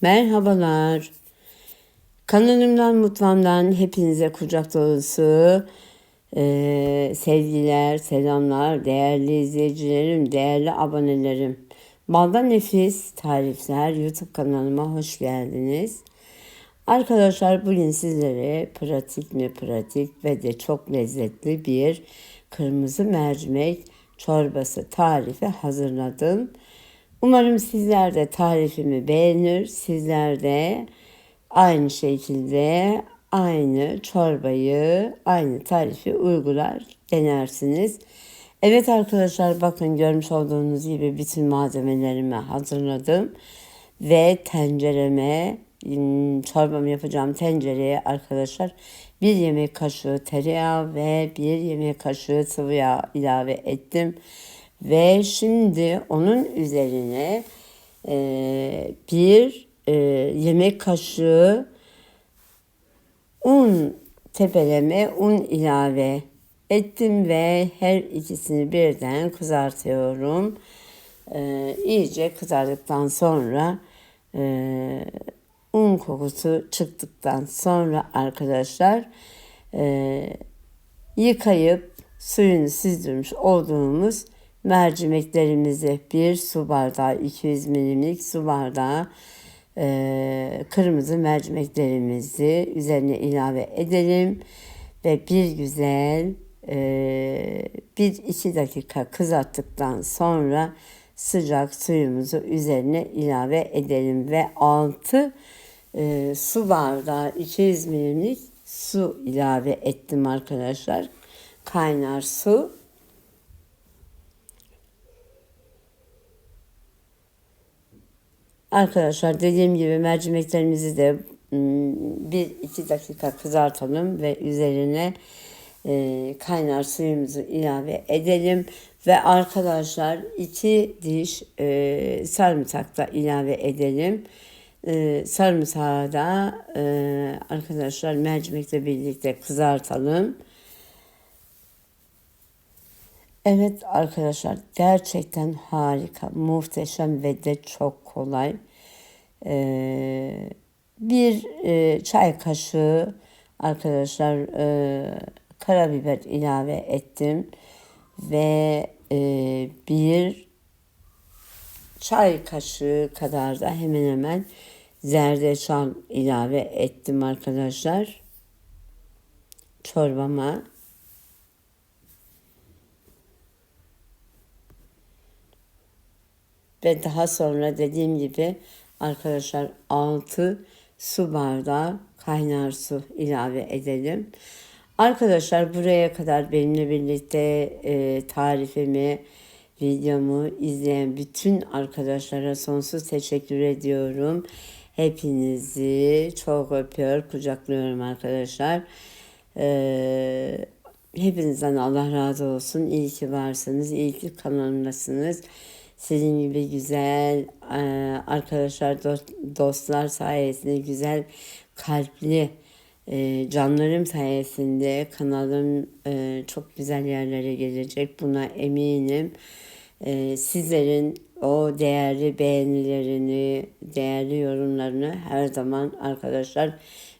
Merhabalar. Kanalımdan, mutfağımdan hepinize kucak dolusu e, sevgiler, selamlar, değerli izleyicilerim, değerli abonelerim. Baldan Nefis Tarifler YouTube kanalıma hoş geldiniz. Arkadaşlar bugün sizlere pratik mi pratik ve de çok lezzetli bir kırmızı mercimek çorbası tarifi hazırladım. Umarım sizler de tarifimi beğenir. Sizler de aynı şekilde aynı çorbayı, aynı tarifi uygular, denersiniz. Evet arkadaşlar bakın görmüş olduğunuz gibi bütün malzemelerimi hazırladım. Ve tencereme, çorbamı yapacağım tencereye arkadaşlar bir yemek kaşığı tereyağı ve bir yemek kaşığı sıvı yağ ilave ettim. Ve şimdi onun üzerine e, bir e, yemek kaşığı un tepeleme un ilave ettim ve her ikisini birden kızartıyorum. E, iyice kızardıktan sonra e, un kokusu çıktıktan sonra arkadaşlar e, yıkayıp suyunu süzdürmüş olduğumuz mercimeklerimizi bir su bardağı 200 milimlik su bardağı e, kırmızı mercimeklerimizi üzerine ilave edelim ve bir güzel e, bir iki dakika kızarttıktan sonra sıcak suyumuzu üzerine ilave edelim ve 6 e, su bardağı 200 milimlik su ilave ettim arkadaşlar. Kaynar su Arkadaşlar dediğim gibi mercimeklerimizi de bir iki dakika kızartalım ve üzerine kaynar suyumuzu ilave edelim ve arkadaşlar iki diş sarımsak da ilave edelim. Sarımsağı da arkadaşlar mercimekle birlikte kızartalım. Evet arkadaşlar gerçekten harika, muhteşem ve de çok kolay. Ee, bir e, çay kaşığı arkadaşlar e, karabiber ilave ettim ve e, bir çay kaşığı kadar da hemen hemen zerdeçal ilave ettim arkadaşlar çorbama. Ve daha sonra dediğim gibi arkadaşlar 6 su bardağı kaynar su ilave edelim. Arkadaşlar buraya kadar benimle birlikte e, tarifimi, videomu izleyen bütün arkadaşlara sonsuz teşekkür ediyorum. Hepinizi çok öpüyor, kucaklıyorum arkadaşlar. Ee, hepinizden Allah razı olsun. İyi ki varsınız, iyi ki kanalımdasınız. Sizin gibi güzel e, arkadaşlar, dostlar sayesinde güzel kalpli e, canlarım sayesinde kanalım e, çok güzel yerlere gelecek. Buna eminim. Sizlerin o değerli beğenilerini, değerli yorumlarını her zaman arkadaşlar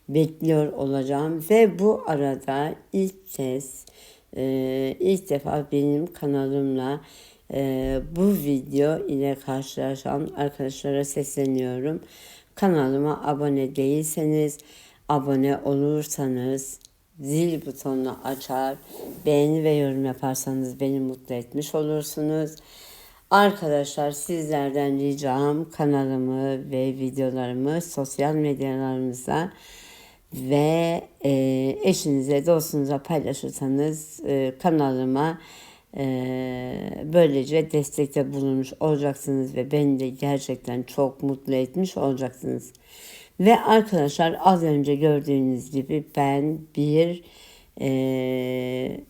bekliyor olacağım. Ve bu arada ilk kez, ilk defa benim kanalımla e, bu video ile karşılaşan arkadaşlara sesleniyorum. Kanalıma abone değilseniz abone olursanız zil butonunu açar, beğeni ve yorum yaparsanız beni mutlu etmiş olursunuz. Arkadaşlar sizlerden ricam kanalımı ve videolarımı sosyal medyalarımıza ve e, eşinize dostunuza paylaşırsanız e, kanalıma ee, böylece destekte bulunmuş olacaksınız ve beni de gerçekten çok mutlu etmiş olacaksınız. Ve arkadaşlar az önce gördüğünüz gibi ben bir e,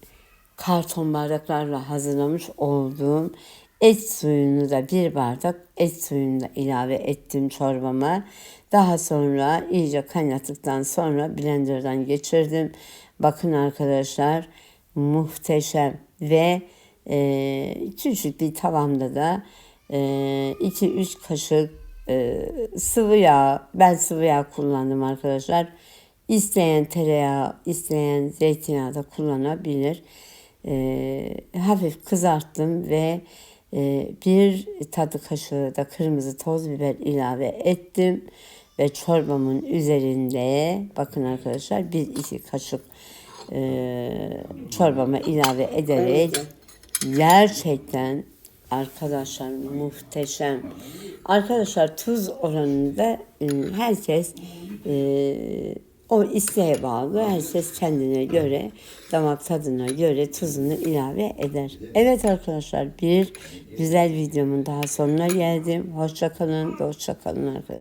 karton bardaklarla hazırlamış olduğum et suyunu da bir bardak et suyunu da ilave ettim çorbama. Daha sonra iyice kaynattıktan sonra blenderdan geçirdim. Bakın arkadaşlar muhteşem ve e, küçük bir tavamda da 2-3 e, kaşık e, sıvı yağ, ben sıvı yağ kullandım arkadaşlar. İsteyen tereyağı, isteyen zeytinyağı da kullanabilir. E, hafif kızarttım ve e, bir tadı kaşığı da kırmızı toz biber ilave ettim. Ve çorbamın üzerinde bakın arkadaşlar bir iki kaşık e, çorbama ilave ederek gerçekten arkadaşlar muhteşem. Arkadaşlar tuz oranında e, herkes e, o isteğe bağlı. Herkes kendine göre, damak tadına göre tuzunu ilave eder. Evet arkadaşlar bir güzel videomun daha sonuna geldim. Hoşça kalın, hoşça kalın arkadaşlar.